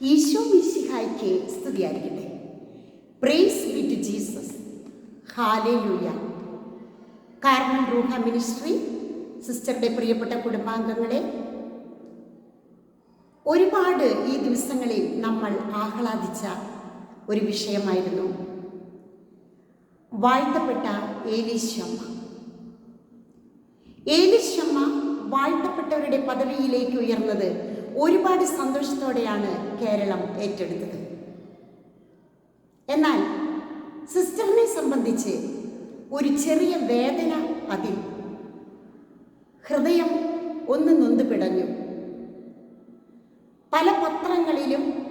ഈശോ മിശിഹായ്ക്ക് സ്തുതിയായിരിക്കട്ടെ. Praise to Jesus hallelujah Carmel Ruha ministry സിസ്റ്ററുടെ പ്രിയപ്പെട്ട കുടുംബാംഗങ്ങളെ ഒരുപാട് ഈ ദിവസങ്ങളിൽ നമ്മൾ ആഹ്ലാദിച്ച ഒരു വിഷയമായിരുന്നു. വാഴ്ത്തപ്പെട്ട ഏലീശമ്മ ഏലിശമ്മ വാഴ്ത്തപ്പെട്ടവരുടെ പദവിയിലേക്ക് ഉയർന്നത് ഒരുപാട് സന്തോഷത്തോടെയാണ് കേരളം ഏറ്റെടുത്തത്. എന്നാൽ സിസ്റ്ററിനെ സംബന്ധിച്ച് ഒരു ചെറിയ വേദന അതിൽ. ഹൃദയം ഒന്ന് നൊന്ത് പിടഞ്ഞു. പല പത്രങ്ങളിലും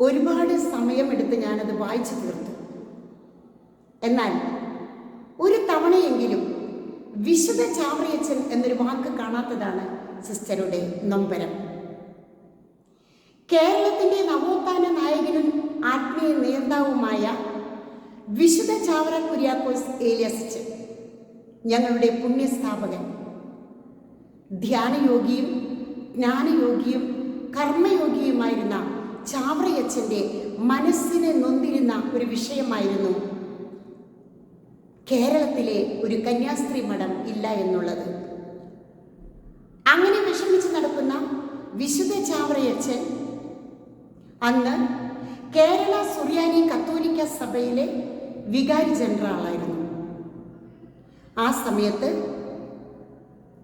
ഒരുപാട് സമയമെടുത്ത് ഞാനത് വായിച്ചു തീർത്തു. എന്നാൽ ഒരു തവണയെങ്കിലും വിശുദ്ധ ചാവറിയച്ചൻ എന്നൊരു വാക്ക് കാണാത്തതാണ് സിസ്റ്ററുടെ നൊമ്പരം. കേരളത്തിന്റെ നവോത്ഥാന നായകനും ആത്മീയ നേതാവുമായ വിശുദ്ധ ചാവറ കുര്യാക്കോസ് ഏലിയസിച്ച് ഞങ്ങളുടെ പുണ്യസ്ഥാപകൻ ധ്യാനയോഗിയും ജ്ഞാനയോഗിയും കർമ്മയോഗിയുമായിരുന്ന ചാവറയച്ചന്റെ മനസ്സിനെ നൊന്തിരുന്ന ഒരു വിഷയമായിരുന്നു കേരളത്തിലെ ഒരു കന്യാസ്ത്രീ മഠം ഇല്ല എന്നുള്ളത്. വിശുദ്ധ ചാവറയച്ചൻ അന്ന് കേരള സുറിയാനി കത്തോലിക്ക സഭയിലെ വികാരി ജനറലായിരുന്നു. ആ സമയത്ത്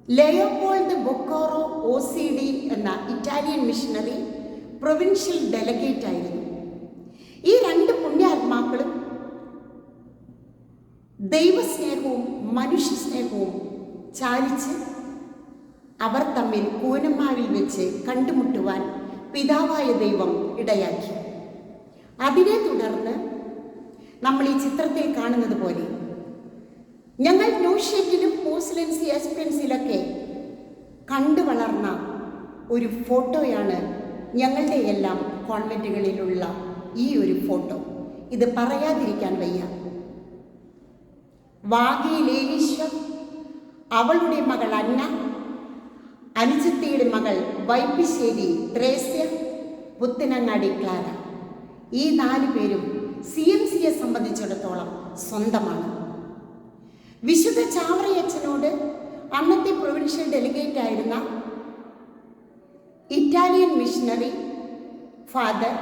Leopold Boccaro O C D എന്ന ഇറ്റാലിയൻ മിഷണറി പ്രൊവിൻഷ്യൽ ഡെലഗേറ്റ് ആയിരുന്നു. ഈ രണ്ട് പുണ്യാത്മാക്കളും ദൈവസ്നേഹവും മനുഷ്യസ്നേഹവും ചാലിച്ച് അവർ തമ്മിൽ കൂനമ്മാവിൽ വെച്ച് കണ്ടുമുട്ടുവാൻ പിതാവായ ദൈവം ഇടയാക്കി. അതിനെ തുടർന്ന് നമ്മൾ ഈ ചിത്രത്തിൽ കാണുന്നത് പോലെ ഞങ്ങൾ ന്യൂഷെറ്റിലും പോസ്ലൻസി എക്സ്പെൻസിലൊക്കെ കണ്ടു വളർന്ന ഒരു ഫോട്ടോയാണ് ഞങ്ങളുടെ എല്ലാം കോൺവെന്റുകളിലുള്ള ഈ ഒരു ഫോട്ടോ. ഇത് പറയാതിരിക്കാൻ വയ്യ. വാഗിയിലേലീശ്വർ അവളുടെ മകൾ അന്ന അനുജത്തിയുടെ മകൾ വൈപ്പിശ്ശേരി ത്രേസ്യ പുത്തനങ്ങാടി ക്ലാര. ഈ നാല് പേരും സി എം സിയെ സംബന്ധിച്ചിടത്തോളം സ്വന്തമാണ്. വിശുദ്ധ ചാവറയച്ചനോട് അന്നത്തെ പ്രൊവിൻഷ്യൽ ഡെലിഗേറ്റ് ആയിരുന്ന Italian missionary father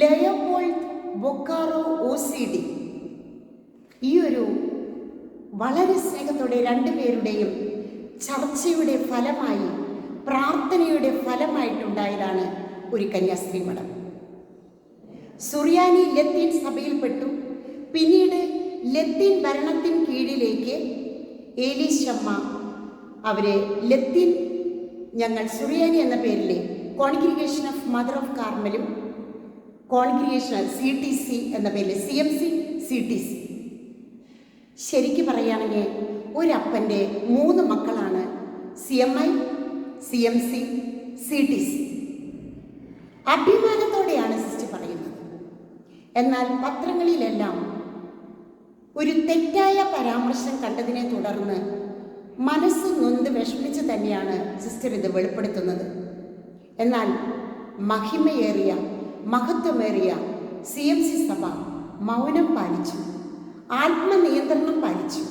Leopold Boccaro O C D ഈ ഒരു വളരെ സ്നേഹത്തോടെ രണ്ടുപേരുടെയും ചർച്ചയുടെ ഫലമായി പ്രാർത്ഥനയുടെ ഫലമായിട്ടുണ്ടായതാണ് ഒരു കന്യാസ്ത്രീ മഠം. സുറിയാനി ലത്തീൻ സഭയിൽപ്പെട്ടു. പിന്നീട് ലത്തീൻ ഭരണത്തിൻ കീഴിലേക്ക് ഏലീശമ്മ അവരെ ലത്തീൻ ഞങ്ങൾ സുറിയാനി എന്ന പേരിലെ കോൺഗ്രിഗേഷൻ ഓഫ് മദർ ഓഫ് കാർമലും കോൺഗ്രിഗേഷൻ സി ടി സി എന്ന പേരിൽ C M C C T C. ശരിക്കും പറയുകയാണെങ്കിൽ ഒരപ്പന്റെ മൂന്ന് മക്കളാണ് C M I C M C C T C. അഭിമാനത്തോടെയാണ് sister പറയുന്നത്. എന്നാൽ പത്രങ്ങളിലെല്ലാം ഒരു തെറ്റായ പരാമർശം കണ്ടതിനെ തുടർന്ന് മനസ്സ് നൊന്ത് വിഷമിച്ച് തന്നെയാണ് സിസ്റ്റർ ഇത് വെളിപ്പെടുത്തുന്നത്. എന്നാൽ മഹിമയേറിയ മഹത്വമേറിയ സി എം സി സഭ മൗനം പാലിച്ചു ആത്മനിയന്ത്രണം പാലിച്ചു.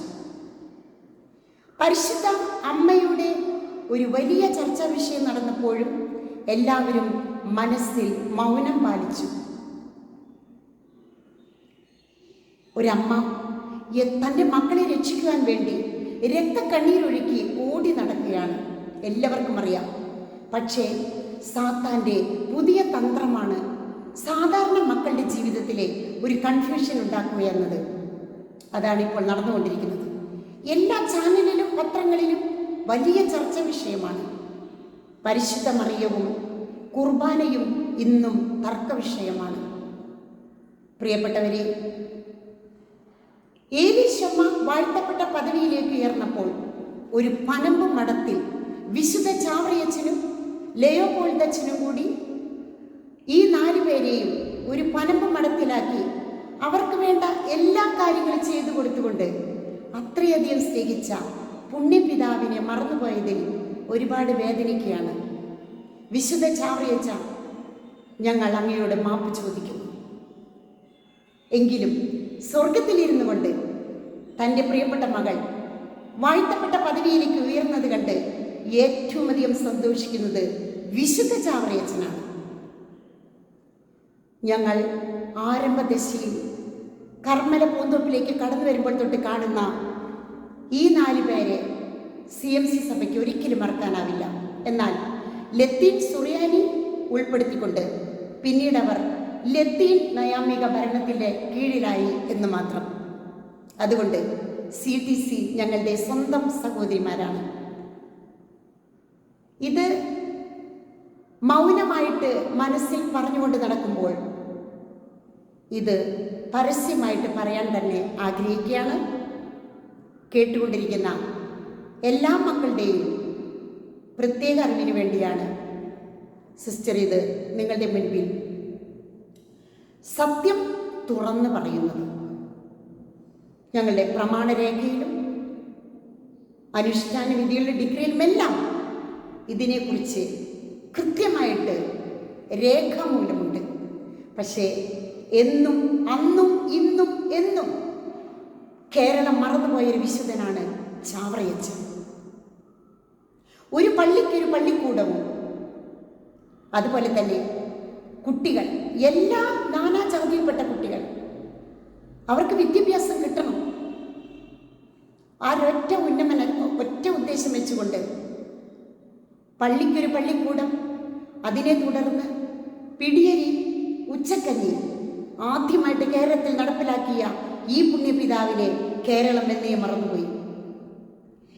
പരിശുദ്ധ അമ്മയുടെ ഒരു വലിയ ചർച്ചാ വിഷയം നടന്നപ്പോഴും എല്ലാവരും മനസ്സിൽ മൗനം പാലിച്ചു. ഒരമ്മ തന്റെ മക്കളെ രക്ഷിക്കുവാൻ വേണ്ടി രക്തക്കണ്ണീരൊഴുക്കി ഓടി നടക്കുകയാണ്. എല്ലാവർക്കും അറിയാം. പക്ഷേ സാത്താന്റെ പുതിയ തന്ത്രമാണ് സാധാരണ മക്കളുടെ ജീവിതത്തിലെ ഒരു കൺഫ്യൂഷൻ ഉണ്ടാക്കുക എന്നത് അതാണ് ഇപ്പോൾ നടന്നുകൊണ്ടിരിക്കുന്നത്. എല്ലാ ചാനലിലും പത്രങ്ങളിലും വലിയ ചർച്ച വിഷയമാണ്. പരിശുദ്ധ മറിയവും കുർബാനയും ഇന്നും തർക്ക വിഷയമാണ്. പ്രിയപ്പെട്ടവരെ ഏലീശമ്മ വാഴ്ത്തപ്പെട്ട പദവിയിലേക്ക് ഉയർന്നപ്പോൾ ഒരു പനമ്പ് മഠത്തിൽ വിശുദ്ധ ചാവറിയച്ചനും ലയോപോൾദച്ചനും കൂടി ഈ നാലു പേരെയും ഒരു പനമ്പ് മഠത്തിലാക്കി അവർക്ക് വേണ്ട എല്ലാ കാര്യങ്ങളും ചെയ്തു കൊടുത്തുകൊണ്ട് അത്രയധികം സ്നേഹിച്ച പുണ്യപിതാവിനെ മറന്നുപോയതിൽ ഒരുപാട് വേദനിക്കുകയാണ്. വിശുദ്ധ ചാവറിയച്ച ഞങ്ങൾ അങ്ങയോട് മാപ്പ് ചോദിക്കുന്നു. എങ്കിലും സ്വർഗത്തിലിരുന്നു കൊണ്ട് തന്റെ പ്രിയപ്പെട്ട മകൾ വാഴ്ത്തപ്പെട്ട പദവിയിലേക്ക് ഉയർന്നത് കണ്ട് ഏറ്റവും അധികം സന്തോഷിക്കുന്നത് വിശുദ്ധ ചാവറിയച്ചനാണ്. ഞങ്ങൾ ആരംഭദശയിൽ കർമ്മല പൂന്തോപ്പിലേക്ക് കടന്നു വരുമ്പോൾ തൊട്ട് കാണുന്ന ഈ നാല് പേരെ സി എം സി സഭയ്ക്ക് ഒരിക്കലും മറക്കാനാവില്ല. എന്നാൽ ലത്തീൻ സുറിയാനി ഉൾപ്പെടുത്തിക്കൊണ്ട് പിന്നീട് അവർ ലത്തീൻ നയാമിക ഭരണത്തിന്റെ കീഴിലായി എന്ന് മാത്രം. അതുകൊണ്ട് സി ടി സി ഞങ്ങളുടെ സ്വന്തം സഹോദരിമാരാണ്. ഇത് മൗനമായിട്ട് മനസ്സിൽ പറഞ്ഞുകൊണ്ട് നടക്കുമ്പോൾ ഇത് പരസ്യമായിട്ട് പറയാൻ തന്നെ ആഗ്രഹിക്കുകയാണ്. കേട്ടുകൊണ്ടിരിക്കുന്ന എല്ലാ മക്കളുടെയും പ്രത്യേക അറിവിന് വേണ്ടിയാണ് സിസ്റ്റർ ഇത് നിങ്ങളുടെ മുൻപിൽ സത്യം തുറന്ന് പറയുന്നത്. ഞങ്ങളുടെ പ്രമാണരേഖയിലും അനുഷ്ഠാന വിധികളുടെ ഡിഗ്രിയിലുമെല്ലാം ഇതിനെക്കുറിച്ച് കൃത്യമായിട്ട് രേഖാമൂലമുണ്ട്. പക്ഷേ എന്നും അന്നും ഇന്നും എന്നും കേരളം മറന്നുപോയൊരു വിശുദ്ധനാണ് ചാവറയച്ചൻ. ഒരു പള്ളിക്കൊരു പള്ളിക്കൂടവും. അതുപോലെ തന്നെ കുട്ടികൾ എല്ലാ നാനാജാതിയിൽപ്പെട്ട കുട്ടികൾ. അവർക്ക് വിദ്യാഭ്യാസം കിട്ടണം. ആ ഒരൊറ്റ ഉന്നമന ഒറ്റ ഉദ്ദേശം വെച്ചുകൊണ്ട് പള്ളിക്കൊരു പള്ളിക്കൂടം അതിനെ തുടർന്ന് പിടിയരി ഉച്ചക്കഞ്ഞി ആദ്യമായിട്ട് കേരളത്തിൽ നടപ്പിലാക്കിയ ഈ പുണ്യപിതാവിനെ കേരളം എന്നേ മറന്നുപോയി.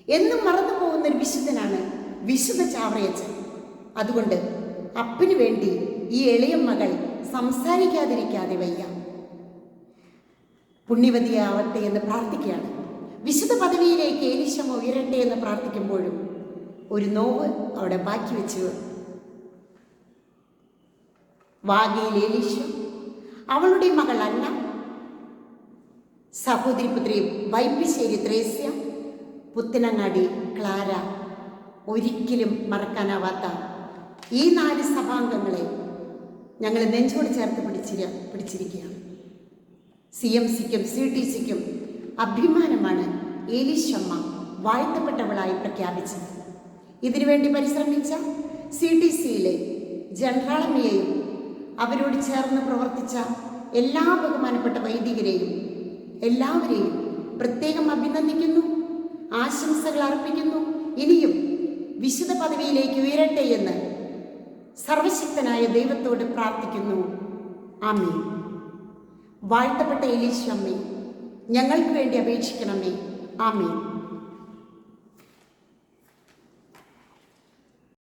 എന്നും മറന്നു പോകുന്ന ഒരു വിശുദ്ധനാണ് വിശുദ്ധ ചാവറയച്ചൻ. അതുകൊണ്ട് അപ്പന് വേണ്ടി ഈ എളിയ മകൾ സംസാരിക്കാതിരിക്കാതെ വയ്യ. പുണ്യവതിയാവട്ടെ എന്ന് പ്രാർത്ഥിക്കുകയാണ്. വിശുദ്ധ പദവിയിലേക്ക് ഏലിശമ ഉയരട്ടെ എന്ന് പ്രാർത്ഥിക്കുമ്പോഴും ഒരു നോവ് അവിടെ ബാക്കി വെച്ചു വാഗയിൽ ഏലീശ അവളുടെ മകൾ അന്ന സഹോദരി പുത്രി വൈപ്പിശ്ശേരി ത്രേസ്യ പുത്തനങ്ങാടി ക്ലാര ഒരിക്കലും മറക്കാനാവാത്ത ഈ നാല് സഭാംഗങ്ങളെ ഞങ്ങൾ നെഞ്ചോട് ചേർത്ത് പിടിച്ചിര പിടിച്ചിരിക്കുകയാണ്. സി എം സിക്കും സി ടി സിക്കും അഭിമാനമാണ് ഏലിശമ്മ വാഴ്ത്തപ്പെട്ടവളായി പ്രഖ്യാപിച്ചത്. ഇതിനുവേണ്ടി പരിശ്രമിച്ച സി ടി സിയിലെ ജനറാളമ്മയെയും അവരോട് ചേർന്ന് പ്രവർത്തിച്ച എല്ലാ ബഹുമാനപ്പെട്ട വൈദികരെയും എല്ലാവരെയും പ്രത്യേകം അഭിനന്ദിക്കുന്നു ആശംസകൾ അർപ്പിക്കുന്നു. ഇനിയും വിശുദ്ധ പദവിയിലേക്ക് ഉയരട്ടെ എന്ന് സർവശക്തനായ ദൈവത്തോട് പ്രാർത്ഥിക്കുന്നു. ആമേ വാഴ്ത്തപ്പെട്ട എലീശമ്മേ ഞങ്ങൾക്ക് വേണ്ടി അപേക്ഷിക്കണമേ. ആമേ